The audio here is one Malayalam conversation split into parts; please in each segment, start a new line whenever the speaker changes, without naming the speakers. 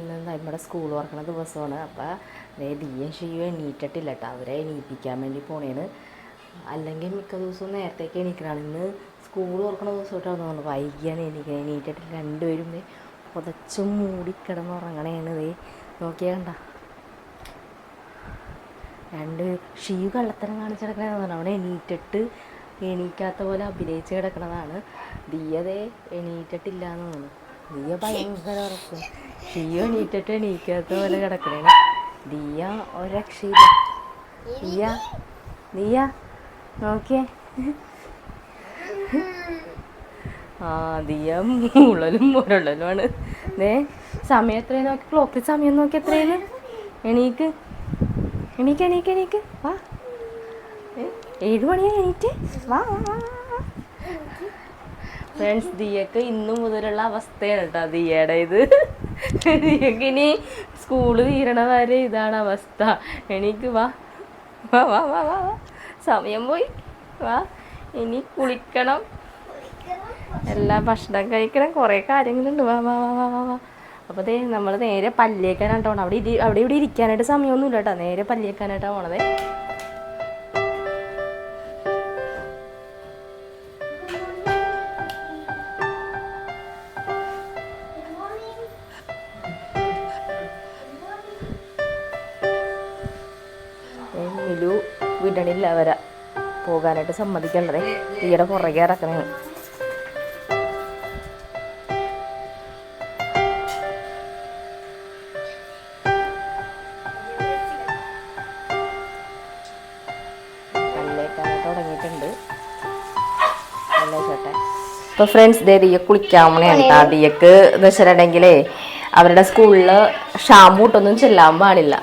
ഇന്ന് നമ്മുടെ സ്കൂൾ തുറക്കണ ദിവസമാണ്. അപ്പോൾ ദേ ദിയും ഷിയും എണീറ്റിട്ടില്ല കേട്ടോ അവരെ എണീപ്പിക്കാൻ വേണ്ടി പോണേന്ന് അല്ലെങ്കിൽ മിക്ക ദിവസവും നേരത്തേക്ക് എണീക്കണം ഇന്ന് സ്കൂൾ തുറക്കണ തൊട്ടാണ് തോന്നുന്നു. വൈകിയാണ് എണീക്കുന്നത് എണീറ്റിട്ടില്ല രണ്ടുപേരും പുതച്ചും മൂടി കിടന്നുറങ്ങണേണ് ദേ. നോക്കിയാ കണ്ട. രണ്ട് ഷിയു കള്ളത്തരം കാണിച്ച് കിടക്കണതാണ് അവിടെ എണീറ്റിട്ട് എണീക്കാത്ത പോലെ അഭിനയിച്ച് കിടക്കണതാണ്. ദിയതേ എണീറ്റിട്ടില്ല എന്ന് തോന്നുന്നു. ദിയ ഭയങ്കര ഉറക്കം ദിയ എണീറ്റിട്ട് എണീക്കാത്ത പോലെ കിടക്കണേ ദിയ ഒരക്ഷയില്ല. രക്ഷയില്ല ദിയ ദിയ നോക്കിയേ. ആ ദിയ മുള്ളലും മുരളലുമാണ് ദേ സമയം എത്രയും നോക്കി? ക്ലോക്കിൽ സമയം നോക്കി എത്രയാണ്? എണീക്ക്. എണീക്ക് എണീക്ക് എണീക്ക്. വാ. ഏഴ് മണിയായി എണീറ്റ്. വാ, വാ. ഫ്രണ്ട്സ് ദിയക്ക് ഇന്നു മുതലുള്ള അവസ്ഥയാണ് കേട്ടോ ദിയയുടെ ഇത്. ദിയക്ക് ഇനി സ്കൂൾ തീരണ വരെ ഇതാണ് അവസ്ഥ. എനിക്ക് വാ. വാ വാ വാ വാ. സമയം പോയി. വാ. ഇനി കുളിക്കണം. എല്ലാ ഭക്ഷണം കഴിക്കണം. കുറേ കാര്യങ്ങളുണ്ട്. വാ വാ വാ വാ വാ വാ. അപ്പോൾ ദേ നമ്മൾ നേരെ പല്ലേക്കാനാണ് പോണത്. അവിടെ ഇരി അവിടെ ഇവിടെ ഇരിക്കാനായിട്ട് സമയമൊന്നുമില്ല കേട്ടോ. നേരെ പല്ലേക്കാനായിട്ടാണ് പോണത്. വിടണില്ല അവരെ പോകാനായിട്ട് സമ്മതിക്കണ്ടേ ഈയുടെ പുറകെ ഇറക്കണേ. തുടങ്ങിയിട്ടുണ്ട്. ഇപ്പോൾ ഫ്രണ്ട്സ് ദേ ദിയ കുളിക്കാൻ മണിയാണ് കേട്ടോ ദിയക്ക് എന്ന് വെച്ചിട്ടുണ്ടെങ്കിലേ അവരുടെ സ്കൂളിൽ ഷാമ്പൂട്ടൊന്നും ചെല്ലാൻ പാടില്ല.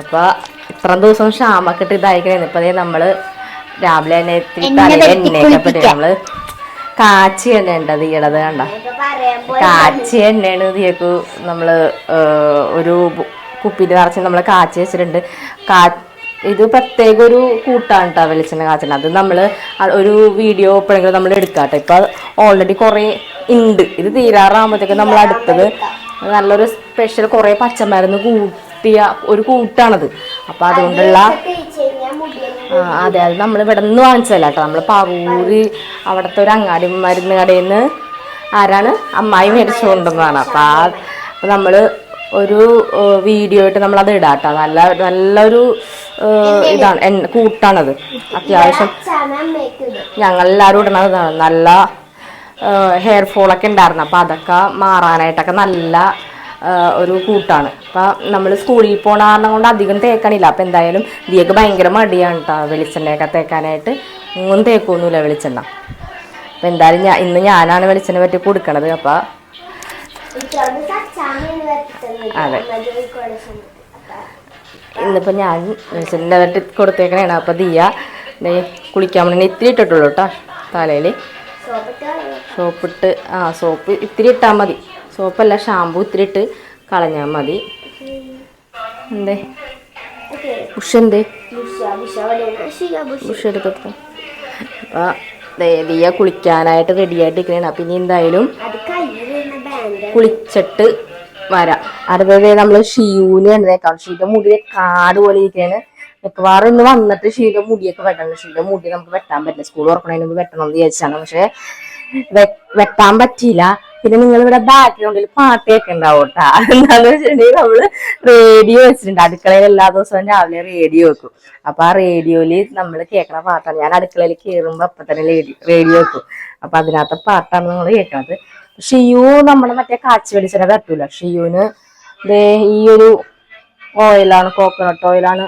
അപ്പോൾ ഇത്രയും ദിവസം ക്ഷാമക്കിട്ട് ഇട്ട് ഇതായിക്കണേ ഇപ്പം ദേ നമ്മൾ രാവിലെ തന്നെ നമ്മൾ എണ്ണയൊക്കെ നമ്മൾ കാച്ചി എണ്ണ ഉണ്ട് തീയടത് കണ്ട? കാച്ചി എണ്ണയാണ് ദിയക്ക് നമ്മൾ ഒരു കുപ്പിയിൽ നിറച്ച് നമ്മൾ കാച്ചി വെച്ചിട്ടുണ്ട്. കാ ഇത് പ്രത്യേക ഒരു കൂട്ടാണ് കേട്ടോ വെളിച്ചെണ്ണ കാച്ചണ അത് നമ്മൾ ഒരു വീഡിയോ എപ്പോഴെങ്കിലും നമ്മൾ എടുക്കാട്ടെ. ഇപ്പം ഓൾറെഡി കുറേ ഉണ്ട് ഇത് തീരാറാകുമ്പോഴത്തേക്ക് നമ്മൾ അടുത്തത് നല്ലൊരു സ്പെഷ്യൽ കുറേ പച്ചമരുന്ന് കൂട്ടിയ ഒരു കൂട്ടാണത്. അപ്പൊ അതുകൊണ്ടുള്ള അതെ അത് നമ്മൾ ഇവിടെ നിന്ന് വാങ്ങിച്ചതല്ല കേട്ടോ. നമ്മൾ പാവൂര് അവിടുത്തെ ഒരു അങ്ങാടി മരുന്ന് കടയിൽ നിന്ന് ആരാണ്? അമ്മായി മേടിച്ചു കൊണ്ടുവന്നതാണ് അപ്പം ആ നമ്മൾ ഒരു വീഡിയോ ആയിട്ട് നമ്മൾ അത് ഇടാം കേട്ടോ. നല്ല നല്ലൊരു ഇതാണ്. കൂട്ടാണത്. അത്യാവശ്യം ഞങ്ങളെല്ലാവരും ഇടണതാണ് നല്ല ഹെയർ ഫോളൊക്കെ ഉണ്ടായിരുന്നു. അപ്പം അതൊക്കെ മാറാനായിട്ടൊക്കെ നല്ല ഒരു കൂട്ടാണ്. അപ്പം നമ്മൾ സ്കൂളിൽ പോണ കാരണം കൊണ്ട് അധികം തേക്കണില്ല. അപ്പം എന്തായാലും ദിയൊക്കെ ഭയങ്കര മടിയാണ് കേട്ടോ വെളിച്ചെണ്ണയൊക്കെ തേക്കാനായിട്ട്. ഒന്നും തേക്കൊന്നുമില്ല വെളിച്ചെണ്ണ. അപ്പം എന്തായാലും ഞാൻ ഇന്ന് ഞാനാണ് വെളിച്ചെണ്ണ പറ്റി കൊടുക്കണത്. അപ്പം അതെ. ഇന്നിപ്പോൾ ഞാൻ വെളിച്ചെണ്ണ പറ്റി കൊടുത്തേക്കണേണ്. അപ്പം ദിയ കുളിക്കാൻ വേണ്ടി ഇത്തിരി ഇട്ടിട്ടുള്ളൂ കേട്ടോ തലയിൽ സോപ്പിട്ട് ആ സോപ്പ് ഇത്തിരി ഇട്ടാൽ മതി. സോപ്പല്ല ഷാമ്പു ഇത്തിരി ഇട്ട് കളഞ്ഞാൽ മതി. എന്തേ? ഉഷ എന്തേ? ഉഷ അപ്പം ദിയ കുളിക്കാനായിട്ട് റെഡി ആയിട്ട് നിൽക്കണേണ് അപ്പം ഇനി എന്തായാലും കുളിച്ചിട്ട് വരാം. അടുത്തത് നമ്മൾ ഷിയൂന് കണ്ടേക്കാം ഷീയുടെ മുടി കാട് പോലെ ഇരിക്കുകയാണ് മിക്കവാറും ഇന്ന് വന്നിട്ട് ഷീയുടെ മുടിയൊക്കെ വെട്ടണം. ഷീയുടെ മുടി നമുക്ക് വെട്ടാൻ പറ്റില്ല. സ്കൂൾ തുറക്കണതിന് മുമ്പ് വെട്ടണം എന്ന് വിചാരിച്ചാണ്. പക്ഷെ വെട്ടാൻ പറ്റിയില്ല. പിന്നെ നിങ്ങൾ ഇവിടെ ബാക്ക്ഗ്രൗണ്ടിൽ പാട്ടൊക്കെ ഉണ്ടാവും കേട്ടാ അതെന്താന്ന് വെച്ചിട്ടുണ്ടെങ്കിൽ നമ്മൾ റേഡിയോ വെച്ചിട്ടുണ്ട്. അടുക്കളയിൽ എല്ലാ ദിവസവും രാവിലെ റേഡിയോ വെക്കും. അപ്പൊ ആ റേഡിയോയിൽ നമ്മൾ കേൾക്കണ പാട്ടാണ്. ഞാൻ അടുക്കളയിൽ കയറുമ്പോ അപ്പൊ തന്നെ റേഡിയോ വെക്കും. അപ്പൊ അതിനകത്തെ പാട്ടാണ് നമ്മൾ കേൾക്കണത് ഷിയു നമ്മുടെ മറ്റേ കാച്ചി വെളിച്ചെണ്ണ തട്ടൂല ഷിയുന് ദേ ഈ ഒരു ഓയിലാണ് കോക്കനട്ട് ഓയിലാണ്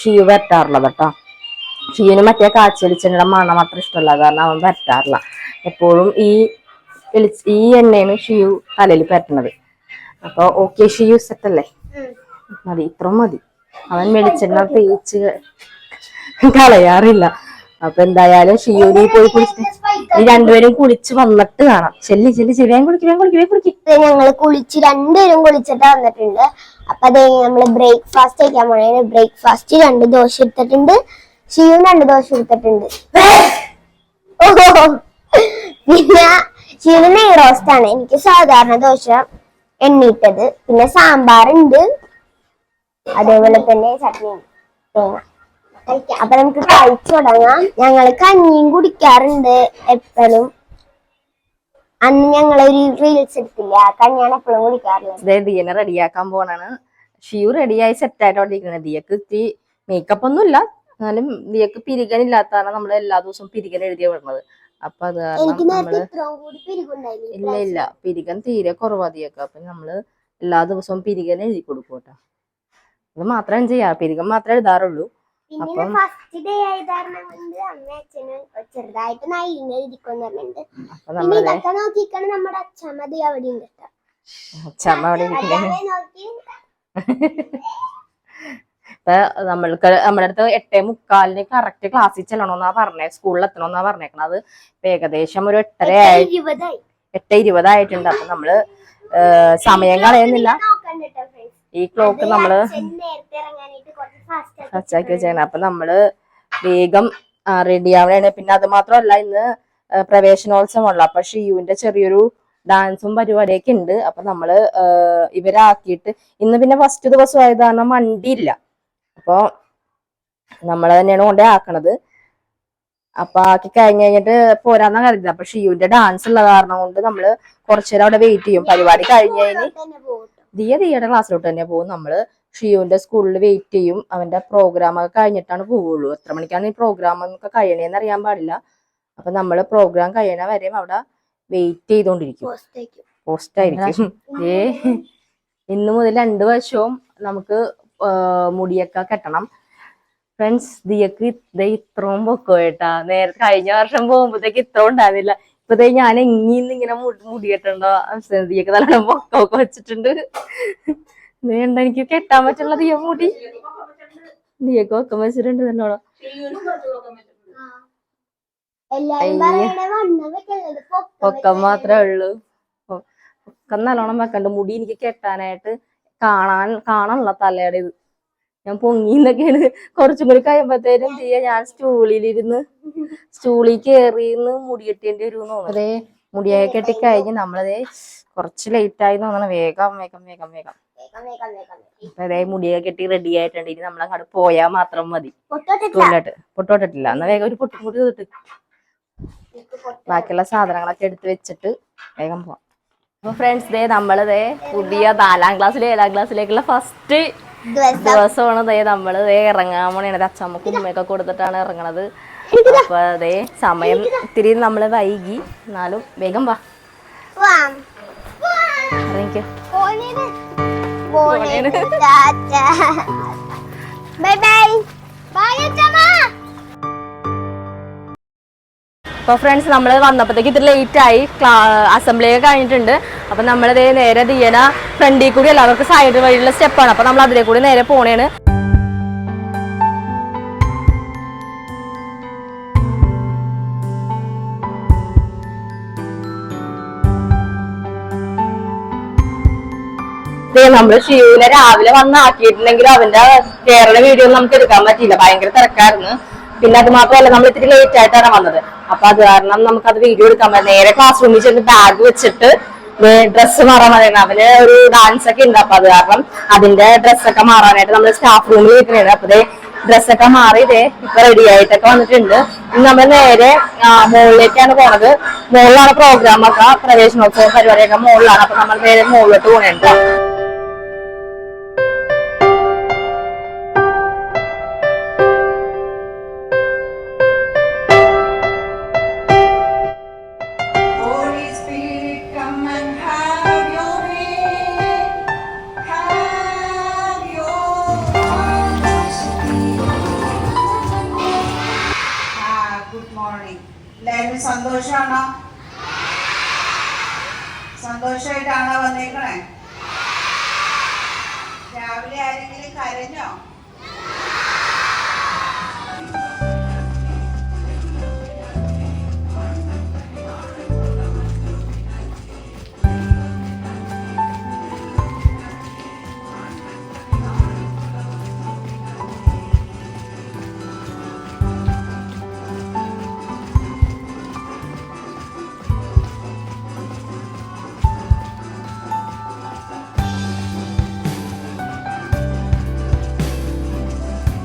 ഷിയു വരട്ടാറുള്ളത് കേട്ടോ. ഷിയുന് മറ്റേ കാച്ചി വെളിച്ചെണ്ണയുടെ മണം അത്ര ഇഷ്ടമല്ല. കാരണം അവൻ വരട്ടാറില്ല. എപ്പോഴും ഈ ഈ എണ്ണയാണ് ഷിയു തലയിൽ പരട്ടണത് അപ്പൊ ഓക്കെ ഷിയു സെറ്റ് അല്ലേ? മതി ഇത്ര മതി. അവൻ വെളിച്ചെണ്ണ തേച്ച് കളയാറില്ല. അപ്പൊ എന്തായാലും ഷിയൂരി പോയി കുളിച്ച് ഈ രണ്ടുപേരും കുളിച്ച് വന്നിട്ട് കാണാം. ചെല്ലി ചെല്ലി ചെല്ലി. വേഗം കുളിക്ക് വേഗം കുളിക്ക് വേഗം കുളിക്ക്.
ഞങ്ങൾ കുളിച്ച് രണ്ടുപേരും കുളിച്ചിട്ട് വന്നിട്ടുണ്ട്. അപ്പൊ അത് നമ്മൾ ബ്രേക്ക്ഫാസ്റ്റ് കഴിക്കാൻ പോണേ ബ്രേക്ക്ഫാസ്റ്റ് രണ്ട് ദോശ എടുത്തിട്ടുണ്ട്. ഷിയും രണ്ട് ദോശ എടുത്തിട്ടുണ്ട്. ഓഹോ. പിന്നെ ഷിയുന് നെയ് റോസ്റ്റ് ആണ്. എനിക്ക് സാധാരണ ദോശ എണ്ണീട്ടത്. പിന്നെ സാമ്പാറുണ്ട്. അതേപോലെ തന്നെ ചട്ടി അപ്പൊ നമുക്ക് കഴിച്ചു തുടങ്ങാം. ഞങ്ങൾ കഞ്ഞിയും കുടിക്കാറുണ്ട് എപ്പോഴും. അന്ന് ഞങ്ങൾ ഒരു റീൽസ് എടുത്തില്ല കഞ്ഞിയാണ് എപ്പോഴും കുടിക്കാറുള്ളത്.
ദിയനെ റെഡിയാക്കാൻ പോണാണ്. ഷിയു റെഡിയായി സെറ്റ് ആയിട്ടോണ്ടിരിക്കുന്നത് ദിയക്ക് ഇത്തിരി മേക്കപ്പ് ഒന്നും ഇല്ല എന്നാലും ദിയക്ക് പിരികനില്ലാത്തതാണ് നമ്മൾ എല്ലാ ദിവസവും പിരികൻ എഴുതിയ വിടുന്നത്. അപ്പൊ അത് കാരണം
നമ്മൾ
ഇല്ല ഇല്ല. പിരികൻ തീരെ കുറവാതിയൊക്കെ. അപ്പൊ നമ്മൾ എല്ലാ ദിവസവും പിരികൻ എഴുതി കൊടുക്കും കേട്ടോ. അത് മാത്രം ചെയ്യാ. പിരികൻ മാത്രമേ എഴുതാറുള്ളൂ. അപ്പം-
ഫസ്റ്റ് ഡേ ആയത് കാരണം കൊണ്ട് അമ്മ അച്ഛനും ചെറുതായിട്ട് പറഞ്ഞിട്ടുണ്ട്. പിന്നെ ഇതൊക്കെ നോക്കിക്കാണ് നമ്മുടെ അച്ഛമ്മതി അവിടെ ഉണ്ട് കേട്ടോ.
അച്ഛമ്മ അവിടെ
നോക്കി
ഇപ്പൊ നമ്മൾക്ക് നമ്മുടെ അടുത്ത് എട്ടേ മുക്കാലിന് കറക്റ്റ് ക്ലാസ്സിൽ ചെല്ലണമെന്നാ പറഞ്ഞേ സ്കൂളിൽ എത്തണമെന്നാ പറഞ്ഞേക്കണത് ഏകദേശം ഒരു എട്ടര ആയി എട്ട് ഇരുപതായിട്ടുണ്ട് അപ്പൊ നമ്മൾ സമയം കളയുന്നില്ല. ഈ ക്ലോക്ക്
നമ്മൾ
ഫസ്റ്റാക്കി വെച്ചേക്കണം. അപ്പൊ നമ്മൾ വേഗം റെഡി ആവണേ പിന്നെ അത് മാത്രമല്ല ഇന്ന് പ്രവേശനോത്സവം പ്രവേശനോത്സവമുള്ള അപ്പൊ ഷിയുവിന്റെ ചെറിയൊരു ഡാൻസും പരിപാടിയൊക്കെ ഉണ്ട്. അപ്പൊ നമ്മൾ ഇവരാക്കിയിട്ട് ഇന്ന് പിന്നെ ഫസ്റ്റ് ദിവസം ആയത് കാരണം വണ്ടി ഇല്ല നമ്മൾ തന്നെയാണ് കൊണ്ടേ ആക്കണത്. അപ്പൊ ആക്കി കഴിഞ്ഞ് കഴിഞ്ഞിട്ട് പോരാന്നാ കരുതുന്നത് അപ്പൊ ഷിയുവിന്റെ ഡാൻസ് ഉള്ള കാരണം കൊണ്ട് നമ്മൾ കുറച്ചുനേരം അവിടെ വെയിറ്റ് ചെയ്യും. പരിപാടി കഴിഞ്ഞ് കഴിഞ്ഞ് ദിയ ദിയയുടെ ക്ലാസ്സിലോട്ട് തന്നെ പോകും. നമ്മൾ ഷിയുവിന്റെ സ്കൂളിൽ വെയിറ്റ് ചെയ്യും. അവന്റെ പ്രോഗ്രാം ഒക്കെ കഴിഞ്ഞിട്ടാണ് പോവുള്ളൂ. എത്ര മണിക്കാണ് ഈ പ്രോഗ്രാം ഒക്കെ കഴിയണേന്ന് അറിയാൻ പാടില്ല. അപ്പൊ നമ്മൾ പ്രോഗ്രാം കഴിയണ വരെയും അവിടെ വെയിറ്റ് ചെയ്തോണ്ടിരിക്കും.
പോസ്റ്റായിരിക്കും
പോസ്റ്റ് ആയിരിക്കും. ഏ ഇന്ന് മുതൽ രണ്ടു വർഷവും നമുക്ക് മുടിയൊക്കെ കെട്ടണം. ഫ്രണ്ട്സ് ദിയക്ക് ഇതേ ഇത്രയും പൊക്കോ കേട്ടാ നേരെ കഴിഞ്ഞ വർഷം പോകുമ്പോഴത്തേക്ക് ഇത്ര ഉണ്ടായിരുന്നില്ല. ഇപ്പതേ ഞാൻ എങ്ങിന്ന് ഇങ്ങനെ മുടി കെട്ടണ്ടോ ദിയക്ക് നല്ലോണം പൊക്കമൊക്കെ വെച്ചിട്ടുണ്ട്. വേണ്ട എനിക്ക് കെട്ടാൻ പറ്റുള്ള ദിയ മുടി. ദിയക്ക് ഒക്കെ വെച്ചിട്ടുണ്ട് നല്ലോണം.
പൊക്കം
മാത്രമേ ഉള്ളൂ. പൊക്കം നല്ലോണം വെക്കണ്ട്. മുടി എനിക്ക് കെട്ടാനായിട്ട് കാണാൻ കാണാനുള്ള തലയുടെ ഇത്. ഞാൻ പൊങ്ങിന്നൊക്കെയാണ്. കുറച്ചും കൂടി കഴിയുമ്പോഴത്തേനും തീയ ഞാൻ സ്റ്റൂളിലിരുന്ന് സ്റ്റൂളിൽ കയറിന്ന് മുടി കെട്ടേണ്ടി വരും തോന്നുന്നു. അതെ മുടിയൊക്കെ കെട്ടി കഴിഞ്ഞ് നമ്മളതേ കുറച്ച് ലേറ്റ് ആയി തോന്നണം. വേഗം വേഗം വേഗം വേഗം. അപ്പൊ അതേ മുടിയൊക്കെ കെട്ടി റെഡി ആയിട്ടുണ്ട്. ഇനി നമ്മളങ്ങോട്ട് പോയാൽ മാത്രം മതി. സ്കൂളിലോട്ട് പൊട്ടോട്ടിട്ടില്ല എന്നാ വേഗം ഒരു പൊട്ടും കൂടി ബാക്കിയുള്ള സാധനങ്ങളൊക്കെ എടുത്ത് വെച്ചിട്ട് വേഗം പോവാം. അപ്പൊ ഫ്രണ്ട്സ് ദേ നമ്മൾ ദേ പുതിയ നാലാം ക്ലാസ്സിലെ ഏഴാം ക്ലാസ്സിലേക്കുള്ള ഫസ്റ്റ്
ദിവസം.
ദിവസമാണ് ദേ നമ്മൾ ദേ ഇറങ്ങാൻ പോണേണത് അച്ഛമ്മക്ക് ഉമ്മയൊക്കെ കൊടുത്തിട്ടാണ് ഇറങ്ങണത്. അപ്പൊ അതേ സമയം ഇത്തിരി നമ്മൾ വൈകി. എന്നാലും വേഗം വാ. ഇറങ്ങിക്കോ.
Bye bye. ബൈ അച്ഛമ്മ.
അപ്പൊ ഫ്രണ്ട്സ് നമ്മൾ വന്നപ്പോഴത്തേക്ക് ഇത്തിരി ലേറ്റായി ക്ലാ അസംബ്ലി ഒക്കെ കഴിഞ്ഞിട്ടുണ്ട്. അപ്പോൾ നമ്മളതേ നേരെ ദിയന ഫ്രണ്ടിൽ കൂടി എല്ലാവർക്കും സൈഡ് വഴിയുള്ള സ്റ്റെപ്പാണ് അപ്പോൾ നമ്മൾ അതിലേ കൂടി നേരെ പോണേണ്. നമ്മൾ ശിവനെ രാവിലെ വന്ന് ആക്കിയിട്ടുണ്ടെങ്കിൽ അവന്റെ കേരള വീഡിയോ നമുക്ക് എടുക്കാൻ പറ്റിയില്ല. ഭയങ്കര തിരക്കായിരുന്നു. പിന്നെ അത് മാത്രമല്ല നമ്മൾ ഇത്തിരി ലേറ്റ് ആയിട്ടാണ് വന്നത്. അപ്പൊ അത് കാരണം നമുക്ക് അത് വീഡിയോ എടുക്കാൻ പറ്റില്ല. നേരെ ക്ലാസ് റൂമിൽ ചെന്ന് ബാഗ് വെച്ചിട്ട് ഡ്രസ്സ് മാറാൻ പറയുന്നത് അവന് ഒരു ഡാൻസ് ഒക്കെ ഉണ്ട്. അപ്പൊ അത് കാരണം അതിന്റെ ഡ്രസ്സൊക്കെ മാറാനായിട്ട് നമ്മൾ സ്റ്റാഫ് റൂമിൽ ഇരിക്കുന്നത് അപ്പൊ ഡ്രസ്സൊക്കെ മാറി ഇപ്പൊ റെഡി ആയിട്ടൊക്കെ വന്നിട്ടുണ്ട്. ഇനി നമ്മൾ നേരെ മുകളിലേക്കാണ് പോണത്. മുകളിലാണ് പ്രോഗ്രാം ഒക്കെ പ്രവേശനോത്സവ പരിപാടിയൊക്കെ മുകളിലാണ് അപ്പൊ നമ്മൾ നേരെ മുകളിലോട്ട് പോകണുണ്ട്
മോർണിംഗ് എല്ലാവരും സന്തോഷമാണോ സന്തോഷമായിട്ടാണോ വന്നേക്കണേ? രാവിലെ ആരെങ്കിലും കരഞ്ഞോ?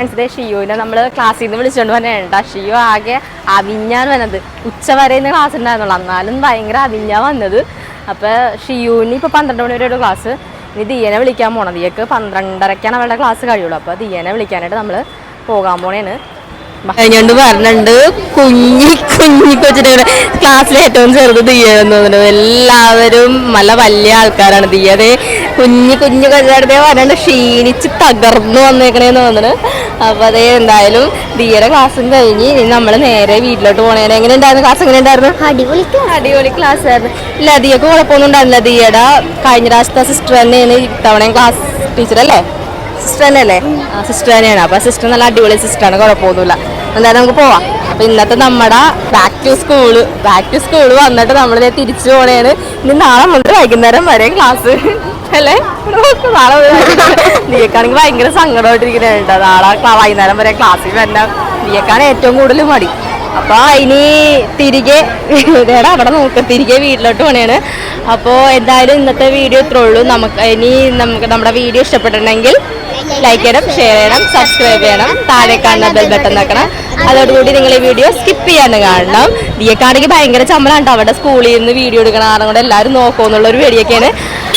മനസ്സിലെ ഷിയുവിനെ നമ്മൾ ക്ലാസ്സിൽ നിന്ന് വിളിച്ചുകൊണ്ട് വന്നേണ്ട ഷിയു ആകെ അവിഞ്ഞാൻ വന്നത്. ഉച്ച വരെ ഇന്ന് ക്ലാസ് ഉണ്ടായിരുന്നുള്ളൂ എന്നാലും ഭയങ്കര അവിഞ്ഞാ വന്നത്. അപ്പൊ ഷിയുവിന് ഇപ്പൊ പന്ത്രണ്ട് മണി വരെ ക്ലാസ് ഇനി ദിയനെ വിളിക്കാൻ പോണം. ദിയക്ക് പന്ത്രണ്ടരക്കാണ് അവളുടെ ക്ലാസ് കഴിയുള്ളൂ. അപ്പൊ ദിയനെ വിളിക്കാനായിട്ട് നമ്മൾ പോകാൻ പോണേന്ന് കഴിഞ്ഞോണ്ട് പറഞ്ഞിട്ടുണ്ട് കുഞ്ഞി കുഞ്ഞി കൊച്ചിട്ട് ക്ലാസ്സിലെ ഏറ്റവും ചെറുത് ദിയെന്ന് തോന്നുന്നു എല്ലാവരും നല്ല വലിയ ആൾക്കാരാണ്. ദിയതെ കുഞ്ഞി കുഞ്ഞു കൊച്ചിനടുത്തേ പറഞ്ഞിട്ട് ക്ഷീണിച്ച് തകർന്നു വന്നേക്കണേന്ന് തോന്നുന്നു അപ്പൊ അതേ എന്തായാലും ദിയയുടെ ക്ലാസ്സും കഴിഞ്ഞ് ഇനി നമ്മൾ നേരെ വീട്ടിലോട്ട് പോണേനെ. എങ്ങനെ ഉണ്ടായിരുന്നു ക്ലാസ്? എങ്ങനെ ഉണ്ടായിരുന്നു
അടിപൊളി
അടിപൊളി ക്ലാസ്. ആയിരുന്നു ഇല്ല അധികം കുഴപ്പമൊന്നും ഉണ്ടായിരുന്നില്ല ദിയയുടെ കഴിഞ്ഞ പ്രാവശ്യത്തെ സിസ്റ്റർ തന്നെയാണ് ഇത്തവണയും ക്ലാസ് ടീച്ചർ അല്ലേ? സിസ്റ്റർ തന്നെയല്ലേ? ആ സിസ്റ്റർ തന്നെയാണ്. അപ്പൊ സിസ്റ്റർ നല്ല അടിപൊളി സിസ്റ്ററാണ് കുഴപ്പമൊന്നുമില്ല. എന്തായാലും നമുക്ക് പോവാം. അപ്പൊ ഇന്നത്തെ നമ്മുടെ back to school back to school വന്നിട്ട് നമ്മൾ തിരിച്ചു പോണേന് ഇനി നാളെ മുതൽ വൈകുന്നേരം വരെ ക്ലാസ് അല്ലേ. നീക്കാണെങ്കിൽ ഭയങ്കര സങ്കടമായിട്ടിരിക്കണേ കേട്ടോ. നാളെ വൈകുന്നേരം വരെ ക്ലാസ്സിൽ വരണം നീയക്കാണ് ഏറ്റവും കൂടുതൽ മടി. അപ്പൊ ഇനി തിരികെ ഇതേടാ അവിടെ നോക്ക്. തിരികെ വീട്ടിലോട്ട് പോണേണ്. അപ്പോൾ എന്തായാലും ഇന്നത്തെ വീഡിയോ ഇത്രേ ഉള്ളൂ. നമുക്ക് ഇനി നമുക്ക് നമ്മുടെ വീഡിയോ ഇഷ്ടപ്പെട്ടിട്ടുണ്ടെങ്കിൽ ലൈക്ക് ചെയ്യണം ഷെയർ ചെയ്യണം സബ്സ്ക്രൈബ് ചെയ്യണം താഴെ കാണുന്ന ബെൽ ബട്ടൺ നോക്കണം. അതോടുകൂടി നിങ്ങൾ ഈ വീഡിയോ സ്കിപ്പ് ചെയ്യാണ്ട് കാണണം. ദിയക്കാണെങ്കിൽ ഭയങ്കര ചമ്മലാണ് അവിടെ സ്കൂളിൽ നിന്ന് വീഡിയോ എടുക്കണം കൊണ്ട് എല്ലാവരും നോക്കുമെന്നുള്ള ഒരു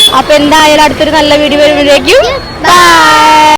വീഡിയോക്കെയാണ് അപ്പൊ എന്തായാലും അടുത്തൊരു നല്ല വീഡിയോ വരുമ്പോഴേക്കും. ബൈ